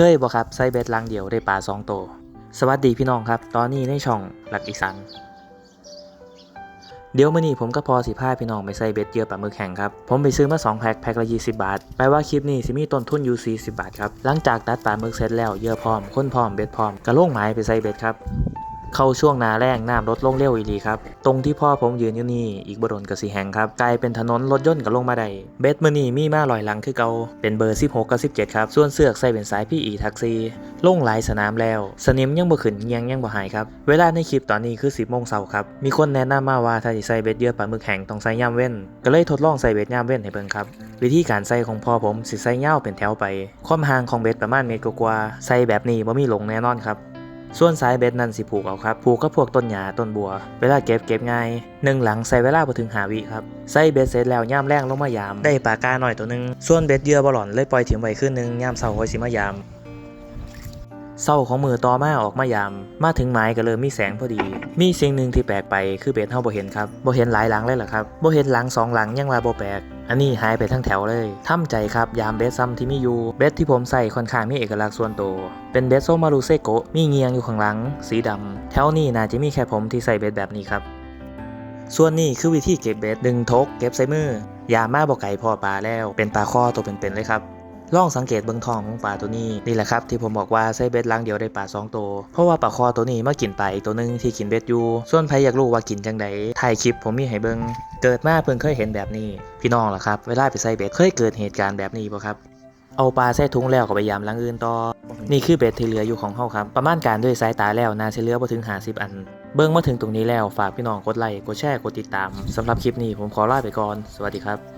เคยบ่ครับใส่เบ็ดลังเดียวได้ปลาสองตัวสวัสดีพี่น้องครับ ตอนนี้ในช่องหลักอีสานเดี๋ยวมื่อนี้ผมก็พอสิพาพี่น้องไปใส่เบ็ดเยื่อปลาหมึกแข็งครับ ผมไปซื้อมา2แพ็คแพ็คละ 20 บาท แปลว่าคลิปนี้สิมีต้นทุนอยู่40 บาทครับ หลังจากตัดปลาหมึกเสร็จแล้วเยื่อพร้อม ค้นพร้อมเบ็ดพร้อมกระโล่งหมายไปใส่เบ็ดครับ เข้าช่วงนาแรงน้ำลดลงเร็วอีหลีครับตรงที่พ่อผมยืนอยู่นี่อีกบดนกสีแหงครับกลายเป็นถนนรถยนต์กับลงมาได้เบสมือนี่มีมาลอยหลังคือเกาเป็นเบอร์ 16 กับ 17 ครับ ส่วนเสือกใส่เป็นสายพี่อีทักซีลงหลายสนามแล้ว สนิมยังบ่ขึ้นเงียังยังบ่หายครับ เวลาในคลิปตอนนี้คือ 10โมงเช้าครับ มีคนแนะนำมาว่าถ้าสิใส่เบ็ดเยื่อปลาหมึกแห้งต้องใส่ย่ามเว้น ก็เลยทดลองใส่เบ็ดย่ามเว้นให้เบิ่งครับ วิธีการใส่ของพ่อผมสิใส่เง่าวเป็นแถวไป ความห่างของเบ็ดประมาณเมตรกว่าๆใส่แบบนี้บ่มีหลงแน่นอนครับ ส่วนสายเบ็ดนั่นสิผูกเอาครับ ผูกกับพวกต้นหญ้าต้นบัว เวลาเก็บเก็บง่ายหนึ่งหลังใส่เวลาบ่ถึงหาวิครับ ใส่เบ็ดเสร็จแล้วย่ามแรงลงมายาม ได้ปลากาหน่อยตัวหนึง ส่วนเบ็ดเยื่อบ่หลอนเลยปล่อยถิ่มไว้คืนนึงย่ามเสาร์ไว้สิมายามเศร้าของมือต่อมาออกมายาม มาถึงไม้ก็เริ่มมีแสงพอดี มีสิ่งหนึ่งที่แปลกไปคือเบ็ดเฮาบ่เห็นครับบ่เห็นหลายหลังเลยเหรอครับบ่เห็นหลังสองหลังยังว่าบ่แปลก อันนี้หายไปทั้งแถวเลยทำใจครับยามเบสซัมที่มีอยู่เบสที่ผมใส่ค่อนข้างมีเอกลักษณ์ส่วนตัว เป็นเบสโซมารูเซโกะมีเงียงอยู่ข้างหลัง สีดำแถวนี้น่าจะมีแค่ผมที่ใส่เบสแบบนี้ครับ ส่วนนี้คือวิธีเก็บเบสดึงทก เก็บใส่มือยามาบ่ไก่พอปลาแล้ว เป็นปลาข้อตัวเป็นๆเลยครับลองสังเกตเบื้องทองของปลาตัวนี้นี่แหละครับที่ผมบอกว่าใส่เบ็ดลังเดียวได้ปลาสองตัวเพราะว่าปลาคอตัวนี้มากินปลาอีกตัวนึงที่กินเบ็ดอยู่ส่วนใครอยากรู้ว่ากินจังไดถ่ายคลิปผมมีให้เบิ่ง เกิดมาเพิ่งเคยเห็นแบบนี้ พี่น้องล่ะครับ เวลาไปใส่เบ็ดเคยเกิดเหตุการณ์แบบนี้บ่ครับ เอาปลาใส่ถุงแล้วก็ไปยามลังอื่นต่อ นี่คือเบ็ดที่เหลืออยู่ของเฮาครับ ประมาณการด้วยสายตาแล้วน่าสิเหลือบ่ถึง50อัน เบิ่งมาถึงตรงนี้แล้วฝากพี่น้องกดไลค์ กดแชร์ กดติดตามสำหรับคลิปนี้ผมขอลาไปก่อน สวัสดีครับ